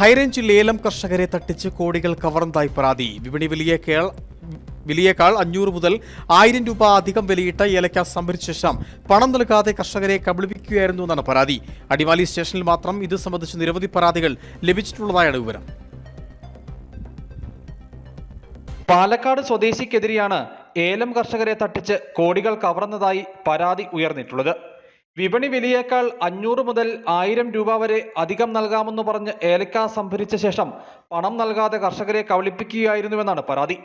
High range ലേലം കർഷകരെ തട്ടിച്ച് കോടികൾ കവർന്നതായി പരാതി. വിപണി വിലയേക്കാൾ വിലയേക്കാൾ അഞ്ഞൂറ് മുതൽ ആയിരം രൂപ അധികം വിലയിട്ട ഏലക്ക സംഭരിച്ച ശേഷം പണം നൽകാതെ കർഷകരെ കബളിപ്പിക്കുകയായിരുന്നു എന്നാണ് പരാതി. അടിമാലി സ്റ്റേഷനിൽ മാത്രം ഇത് സംബന്ധിച്ച് നിരവധി പരാതികൾ ലഭിച്ചിട്ടുള്ളതായാണ് വിവരം. പാലക്കാട് സ്വദേശിക്കെതിരെയാണ് ഏലം കർഷകരെ തട്ടിച്ച് കോടികൾ കവർന്നതായി പരാതി ഉയർന്നിട്ടുള്ളത്. വിപണി വിലയേക്കാൾ അഞ്ഞൂറ് മുതൽ ആയിരം രൂപ വരെ അധികം നൽകാമെന്ന് പറഞ്ഞ് ഏലക്ക സംഭരിച്ച ശേഷം പണം നൽകാതെ കർഷകരെ കവളിപ്പിക്കുകയായിരുന്നുവെന്നാണ് പരാതി.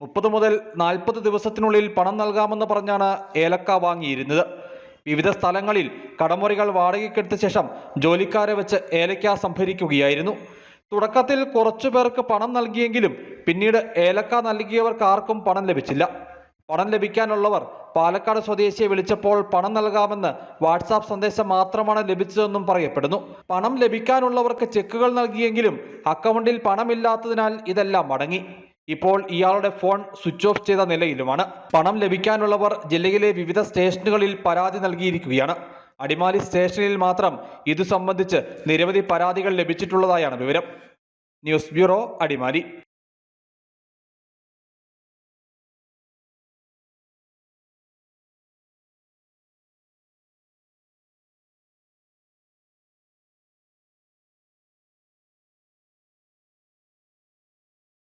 മുപ്പത് മുതൽ നാൽപ്പത് ദിവസത്തിനുള്ളിൽ പണം നൽകാമെന്ന് പറഞ്ഞാണ് ഏലക്ക വാങ്ങിയിരുന്നത്. വിവിധ സ്ഥലങ്ങളിൽ കടമുറികൾ വാടകയ്ക്കെടുത്ത ശേഷം ജോലിക്കാരെ വെച്ച് ഏലക്ക സംഭരിക്കുകയായിരുന്നു. തുടക്കത്തിൽ കുറച്ചു പേർക്ക് പണം നൽകിയെങ്കിലും പിന്നീട് ഏലക്ക നൽകിയവർക്ക് ആർക്കും പണം ലഭിച്ചില്ല. പണം ലഭിക്കാനുള്ളവർ പാലക്കാട് സ്വദേശിയെ വിളിച്ചപ്പോൾ പണം നൽകാമെന്ന് വാട്സാപ്പ് സന്ദേശം മാത്രമാണ് ലഭിച്ചതെന്നും പറയപ്പെടുന്നു. പണം ലഭിക്കാനുള്ളവർക്ക് ചെക്കുകൾ നൽകിയെങ്കിലും അക്കൗണ്ടിൽ പണമില്ലാത്തതിനാൽ ഇതെല്ലാം മടങ്ങി. ഇപ്പോൾ ഇയാളുടെ ഫോൺ സ്വിച്ച് ഓഫ് ചെയ്ത നിലയിലുമാണ്. പണം ലഭിക്കാനുള്ളവർ ജില്ലയിലെ വിവിധ സ്റ്റേഷനുകളിൽ പരാതി നൽകിയിരിക്കുകയാണ്. അടിമാലി സ്റ്റേഷനിൽ മാത്രം ഇതു സംബന്ധിച്ച് നിരവധി പരാതികൾ ലഭിച്ചിട്ടുള്ളതായാണ് വിവരം. News bureau Adimali.